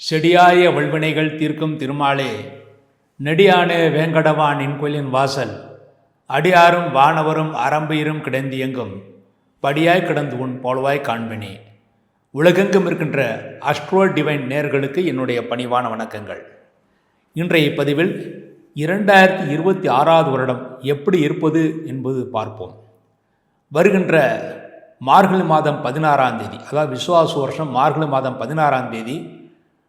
செடியாய வல்வினைகள் தீர்க்கும் திருமாலே நெடியானே வேங்கடவான் இன்கொலின் வாசல் அடியாரும் வானவரும் அரம்பயிரும் கிடந்து எங்கும் படியாய் கிடந்து உன் போலவாய் காண்பினே. உலகெங்கும் இருக்கின்ற அஸ்ட்ரோ டிவைன் நேர்களுக்கு என்னுடைய பணிவான வணக்கங்கள். இன்றைய பதிவில் இரண்டாயிரத்தி இருபத்தி ஆறாவது வருடம் எப்படி இருப்பது என்பது பார்ப்போம். வருகின்ற மார்கழி மாதம் பதினாறாம் தேதி அதாவது விசுவாச வருஷம் மார்கழி மாதம் பதினாறாம் தேதி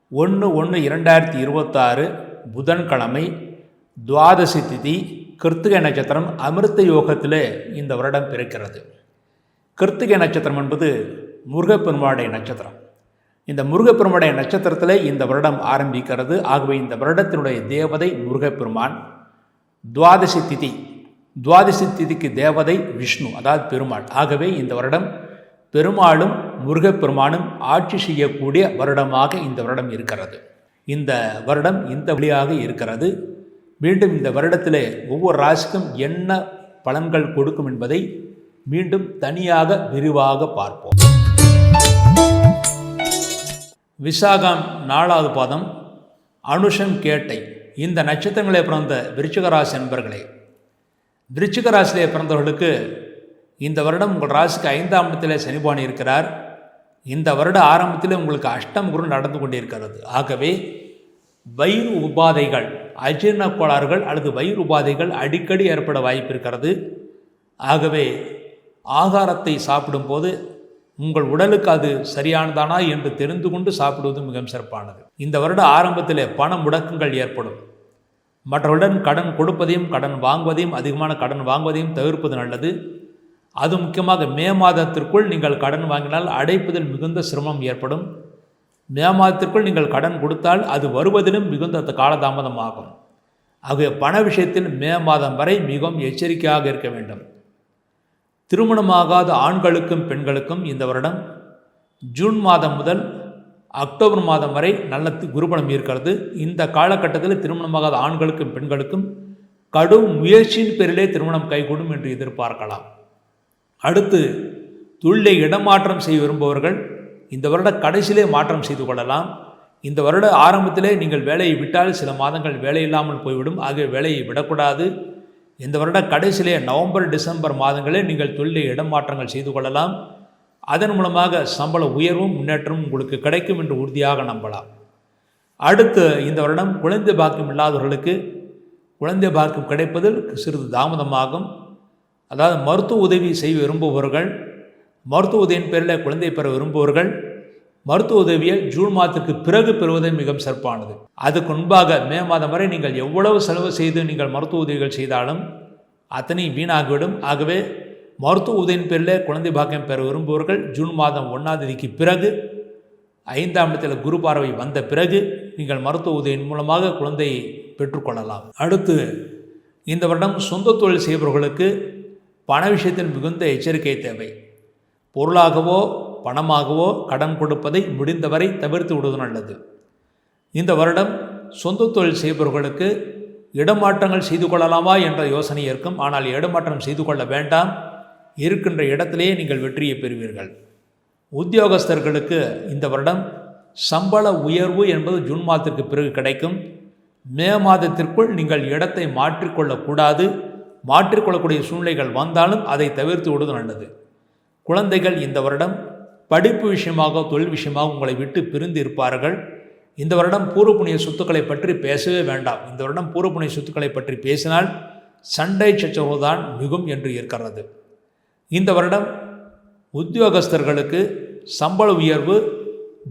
ஒன்று ஒன்று இரண்டாயிரத்தி இருபத்தாறு புதன்கிழமை துவாதசி திதி கிருத்திகை நட்சத்திரம் அமிர்த யோகத்தில் இந்த வருடம் பிறக்கிறது. கிருத்திகை நட்சத்திரம் என்பது முருகப்பெருமாளுடைய நட்சத்திரம். இந்த முருகப்பெருமாடைய நட்சத்திரத்தில் இந்த வருடம் ஆரம்பிக்கிறது. ஆகவே இந்த வருடத்தினுடைய தேவதை முருகப்பெருமான். துவாதசி திதி துவாதசி திதிக்கு தேவதை விஷ்ணு அதாவது பெருமாள். ஆகவே இந்த வருடம் பெருமாளும் முருகப்பெருமானும் ஆட்சி செய்யக்கூடிய வருடமாக இந்த வருடம் இருக்கிறது. இந்த வருடம் இந்த வழியாக இருக்கிறது. மீண்டும் இந்த வருடத்திலே ஒவ்வொரு ராசிக்கும் என்ன பலன்கள் கொடுக்கும் என்பதை மீண்டும் தனியாக விரிவாக பார்ப்போம். விசாகம் நாலாவது பாதம் அனுஷம் கேட்டை. இந்த நட்சத்திரங்களை பிறந்த விருச்சிகராசி என்பர்களே விருச்சிகராசியிலே பிறந்தவர்களுக்கு இந்த வருடம் உங்கள் ராசிக்கு ஐந்தாம் இடத்திலே சனிபானி இருக்கிறார். இந்த வருட ஆரம்பத்தில் உங்களுக்கு அஷ்டம் குரு நடந்து கொண்டிருக்கிறது. ஆகவே வயிறு உபாதைகள் அஜீர்ண கோளாறுகள் அல்லது வயிறு உபாதைகள் அடிக்கடி ஏற்பட வாய்ப்பு இருக்கிறது ஆகவே ஆகாரத்தை சாப்பிடும்போது உங்கள் உடலுக்கு அது சரியானதானா என்று தெரிந்து கொண்டு சாப்பிடுவது மிகவும் சிறப்பானது. இந்த வருட ஆரம்பத்தில் பண முடக்கங்கள் ஏற்படும். மற்றவருடன் கடன் கொடுப்பதையும் கடன் வாங்குவதையும் அதிகமான கடன் வாங்குவதையும் தவிர்ப்பது நல்லது. அது முக்கியமாக மே மாதத்திற்குள் நீங்கள் கடன் வாங்கினால் அடைப்பதில் மிகுந்த சிரமம் ஏற்படும். மே மாதத்திற்குள் நீங்கள் கடன் கொடுத்தால் அது வருவதிலும் மிகுந்த காலதாமதமாகும் ஆகவே பண விஷயத்தில் மே மாதம் வரை மிகவும் எச்சரிக்கையாக இருக்க வேண்டும். திருமணமாகாத ஆண்களுக்கும் பெண்களுக்கும் இந்த வருடம் ஜூன் மாதம் முதல் அக்டோபர் மாதம் வரை நல்ல குருபலம் இருக்கிறது. இந்த காலகட்டத்தில் திருமணமாகாத ஆண்களுக்கும் பெண்களுக்கும் கடும் முயற்சியின் பேரிலே திருமணம் கைகூடும் என்று எதிர்பார்க்கலாம். அடுத்து தொழிலை இடமாற்றம் செய்ய விரும்புபவர்கள் இந்த வருட கடைசியிலே மாற்றம் செய்து கொள்ளலாம். இந்த வருட ஆரம்பத்திலே நீங்கள் வேலையை விட்டால் சில மாதங்கள் வேலை இல்லாமல் போய்விடும். ஆகிய வேலையை விடக்கூடாது. இந்த வருட கடைசியிலே நவம்பர் டிசம்பர் மாதங்களே நீங்கள் தொழிலை இடமாற்றங்கள் செய்து கொள்ளலாம். அதன் மூலமாக சம்பள உயர்வும் முன்னேற்றமும் உங்களுக்கு கிடைக்கும் என்று உறுதியாக நம்பலாம். அடுத்து இந்த வருடம் குழந்தை பாக்கியம் இல்லாதவர்களுக்கு குழந்தை பாக்கியம் கிடைப்பதில் சிறிது தாமதமாகும். அதாவது மருத்துவ உதவி செய்ய விரும்புபவர்கள் மருத்துவ உதவியின் பேரில் குழந்தை பெற விரும்புபவர்கள் மருத்துவ உதவியை ஜூன் மாதத்துக்கு பிறகு பெறுவதே மிகவும் சிறப்பானது. அதுக்கு முன்பாக மே மாதம் வரை நீங்கள் எவ்வளவு செலவு செய்து நீங்கள் மருத்துவ உதவிகள் செய்தாலும் அத்தனை வீணாகிவிடும். ஆகவே மருத்துவ உதவியின் பேரில் குழந்தை பாக்கியம் பெற விரும்புபவர்கள் ஜூன் மாதம் ஒன்றாம் தேதிக்கு பிறகு ஐந்தாம் இடத்தில் குரு பார்வை வந்த பிறகு நீங்கள் மருத்துவ உதவியின் மூலமாக குழந்தையை பெற்றுக்கொள்ளலாம் அடுத்து இந்த வருடம் சொந்த தொழில் செய்பவர்களுக்கு பண விஷயத்தில் மிகுந்த எச்சரிக்கை தேவை. பொருளாகவோ பணமாகவோ கடன் கொடுப்பதை முடிந்தவரை தவிர்த்து விடுவது நல்லது. இந்த வருடம் சொந்த தொழில் செய்பவர்களுக்கு இடமாற்றங்கள் செய்து கொள்ளலாமா என்ற யோசனை இருக்கும் ஆனால் இடமாற்றம் செய்து கொள்ள வேண்டாம். இருக்கின்ற இடத்திலேயே நீங்கள் வெற்றியை பெறுவீர்கள். உத்தியோகஸ்தர்களுக்கு இந்த வருடம் சம்பள உயர்வு என்பது ஜூன் மாதத்திற்கு பிறகு கிடைக்கும். மே மாதத்திற்குள் நீங்கள் இடத்தை மாற்றிக்கொள்ளக்கூடாது. மாற்றிக்கொள்ளக்கூடிய சூழ்நிலைகள் வந்தாலும் அதை தவிர்த்து விடுவது நல்லது. குழந்தைகள் இந்த வருடம் படிப்பு விஷயமாக தொழில் விஷயமாக உங்களை விட்டு பிரிந்து இருப்பார்கள். இந்த வருடம் பூர்வபுணிய சொத்துக்களை பற்றி பேசவே வேண்டாம். இந்த வருடம் பூர்வபுணிய சொத்துக்களை பற்றி பேசினால் சண்டை சச்சரவு தான் மிகும் என்று இருக்கிறது இந்த வருடம் உத்தியோகஸ்தர்களுக்கு சம்பள உயர்வு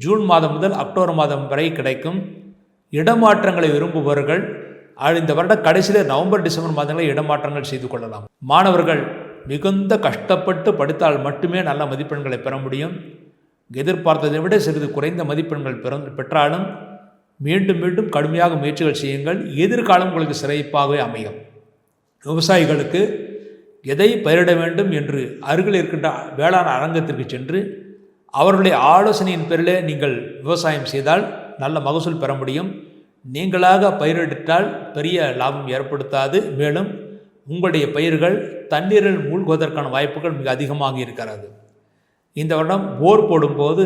ஜூன் மாதம் முதல் அக்டோபர் மாதம் வரை கிடைக்கும். இடமாற்றங்களை விரும்புபவர்கள் இந்த வருட கடைசியில் நவம்பர் டிசம்பர் மாதங்களில் இடமாற்றங்கள் செய்து கொள்ளலாம். மாணவர்கள் மிகுந்த கஷ்டப்பட்டு படித்தால் மட்டுமே நல்ல மதிப்பெண்களை பெற முடியும். எதிர்பார்த்ததை விட சிறிது குறைந்த மதிப்பெண்கள் பெற பெற்றாலும் மீண்டும் மீண்டும் கடுமையாக முயற்சிகள் செய்யுங்கள். எதிர்காலம் உங்களுக்கு சிறப்பாகவே அமையும். விவசாயிகளுக்கு எதை பயிரிட வேண்டும் என்று அருகில் இருக்கின்ற வேளாண் அரங்கத்திற்கு சென்று அவர்களுடைய ஆலோசனையின் பேரிலே நீங்கள் விவசாயம் செய்தால் நல்ல மகசூல் பெற முடியும். நீங்களாக பயிரிட்டால் பெரிய லாபம் ஏற்படுத்தாது. மேலும் உங்களுடைய பயிர்கள் தண்ணீரில் மூழ்குவதற்கான வாய்ப்புகள் மிக அதிகமாக இருக்கிறது. இந்த வருடம் போர் போடும்போது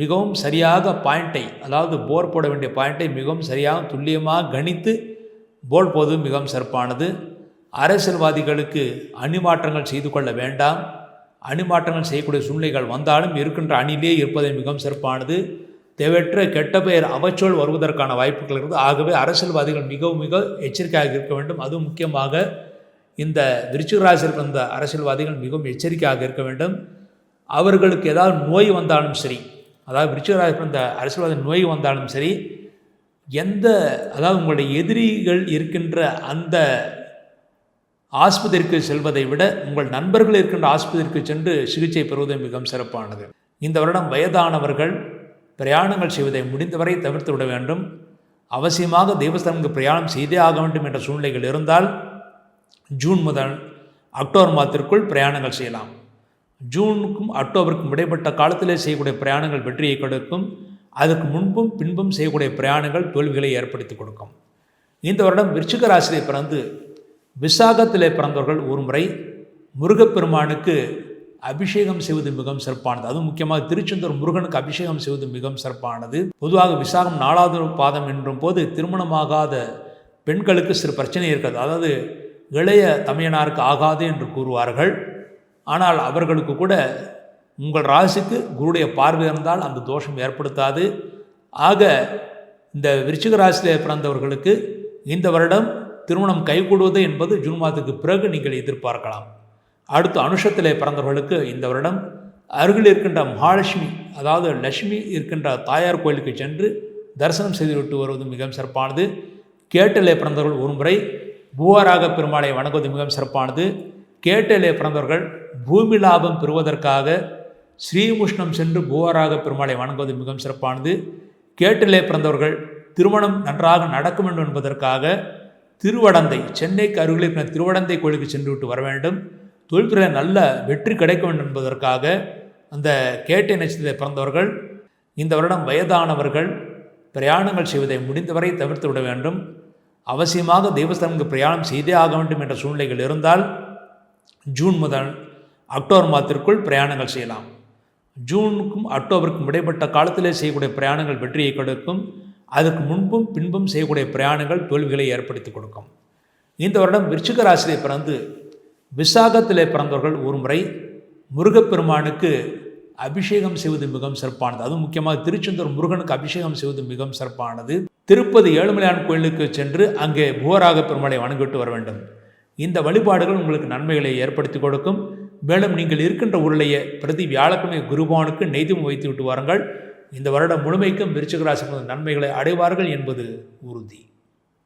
மிகவும் சரியாக பாயிண்ட்டை அதாவது போர் போட வேண்டிய பாயிண்ட்டை மிகவும் சரியாக துல்லியமாக கணித்து போர் போவது மிகவும் சிறப்பானது. அரசியல்வாதிகளுக்கு அணிமாற்றங்கள் செய்து கொள்ள வேண்டாம். அணிமாற்றங்கள் செய்யக்கூடிய சூழ்நிலைகள் வந்தாலும் இருக்கின்ற அணியிலே இருப்பதை மிகவும் சிறப்பானது. தேவையற்ற கெட்ட பெயர் அவச்சொல் வருவதற்கான வாய்ப்புகள் இருக்குது. ஆகவே அரசியல்வாதிகள் மிகவும் மிக எச்சரிக்கையாக இருக்க வேண்டும். அதுவும் முக்கியமாக இந்த விருச்சிக ராசியில் பிறந்த அரசியல்வாதிகள் மிகவும் எச்சரிக்கையாக இருக்க வேண்டும். அவர்களுக்கு ஏதாவது நோய் வந்தாலும் சரி அதாவது விருச்சிக ராசி பிறந்த அரசியல்வாதி நோய் வந்தாலும் சரி எந்த அதாவது உங்களுடைய எதிரிகள் இருக்கின்ற அந்த ஆஸ்பத்திரிக்கு செல்வதை விட உங்கள் நண்பர்கள் இருக்கின்ற ஆஸ்பத்திரிக்கு சென்று சிகிச்சை பெறுவது மிகவும் சிறப்பானது. இந்த வருடம் வயதானவர்கள் பிரயாணங்கள் செய்வதை முடிந்தவரை தவிர்த்து விட வேண்டும். அவசியமாக தேவஸ்தானங்களுக்கு பிரயாணம் செய்தே ஆக வேண்டும் என்ற சூழ்நிலைகள் இருந்தால் ஜூன் முதல் அக்டோபர் மாதத்திற்குள் பிரயாணங்கள் செய்யலாம். ஜூனுக்கும் அக்டோபருக்கும் இடைப்பட்ட காலத்திலே செய்யக்கூடிய பிரயாணங்கள் வெற்றியை கொடுக்கும். அதற்கு முன்பும் பின்பும் செய்யக்கூடிய பிரயாணங்கள் தோல்விகளை ஏற்படுத்தி கொடுக்கும். இந்த வருடம் விருச்சிக ராசியிலே பிறந்து விசாகத்திலே பிறந்தவர்கள் ஒரு முறை முருகப்பெருமானுக்கு அபிஷேகம் செய்வது மிகவும் சிறப்பானது. அதுவும் முக்கியமாக திருச்செந்தூர் முருகனுக்கு அபிஷேகம் செய்வது மிகவும் சிறப்பானது. பொதுவாக விசாகம் நாலாவது பாதம் என்றும் போது திருமணமாகாத பெண்களுக்கு சிறு பிரச்சனை இருக்கிறது. அதாவது இளைய தமையனாருக்கு ஆகாது என்று கூறுவார்கள். ஆனால் அவர்களுக்கு கூட உங்கள் ராசிக்கு குருடைய பார்வை இருந்தால் அந்த தோஷம் ஏற்படுத்தாது. ஆக இந்த விருச்சிக ராசியில் பிறந்தவர்களுக்கு இந்த வருடம் திருமணம் கைகூடுவது என்பது ஜூன் மாதத்துக்கு பிறகு நீங்கள் எதிர்பார்க்கலாம். அடுத்து அனுஷத்திலே பிறந்தவர்களுக்கு இந்த வருடம் அருகில் இருக்கின்ற மகாலட்சுமி அதாவது லட்சுமி இருக்கின்ற தாயார் கோயிலுக்கு சென்று தரிசனம் செய்துவிட்டு வருவது மிகவும் சிறப்பானது. கேட்டலே பிறந்தவர்கள் ஒரு முறை பூவராக பெருமாளை வணங்குவது மிகவும் சிறப்பானது. கேட்டலே பிறந்தவர்கள் பூமி லாபம் பெறுவதற்காக ஸ்ரீமுஷ்ணம் சென்று பூவராக பெருமாளை வணங்குவது மிகவும் சிறப்பானது. கேட்டிலே பிறந்தவர்கள் திருமணம் நன்றாக நடக்கும் வேண்டும் என்பதற்காக திருவடந்தை சென்னைக்கு அருகில் திருவடந்தை கோயிலுக்கு சென்றுவிட்டு வர வேண்டும். தொழில்துறையில் நல்ல வெற்றி கிடைக்க வேண்டும் என்பதற்காக அந்த கேட்டை நட்சத்திரத்தில் பிறந்தவர்கள் இந்த வருடம் வயதானவர்கள் பிரயாணங்கள் செய்வதை முடிந்தவரை தவிர்த்து விட வேண்டும். அவசியமாக தேவஸ்தானங்களுக்கு பிரயாணம் செய்தே ஆக வேண்டும் என்ற சூழ்நிலைகள் இருந்தால் ஜூன் முதல் அக்டோபர் மாதத்திற்குள் பிரயாணங்கள் செய்யலாம். ஜூனுக்கும் அக்டோபருக்கும் இடைப்பட்ட காலத்திலே செய்யக்கூடிய பிரயாணங்கள் வெற்றியை கொடுக்கும். அதற்கு முன்பும் பின்பும் செய்யக்கூடிய பிரயாணங்கள் தோல்விகளை ஏற்படுத்தி கொடுக்கும். இந்த வருடம் விருச்சிக ராசியிலே பிறந்து விசாகத்திலே பிறந்தவர்கள் ஒரு முறை முருகப்பெருமானுக்கு அபிஷேகம் செய்வது மிகவும் சிறப்பானது. அதுவும் முக்கியமாக திருச்செந்தூர் முருகனுக்கு அபிஷேகம் செய்வது மிகவும் சிறப்பானது. திருப்பதி ஏழுமலையான் கோயிலுக்கு சென்று அங்கே புவராக பெருமாளை வணங்கிட்டு வர வேண்டும். இந்த வழிபாடுகள் உங்களுக்கு நன்மைகளை ஏற்படுத்தி கொடுக்கும். மேலும் நீங்கள் இருக்கின்ற ஊரிலேயே பிரதி வியாழக்கிழமை குருபானுக்கு நெய்தும் வைத்து விட்டு வாருங்கள். இந்த வருடம் முழுமைக்கும் விருச்சிகராசி நன்மைகளை அடைவார்கள் என்பது உறுதி.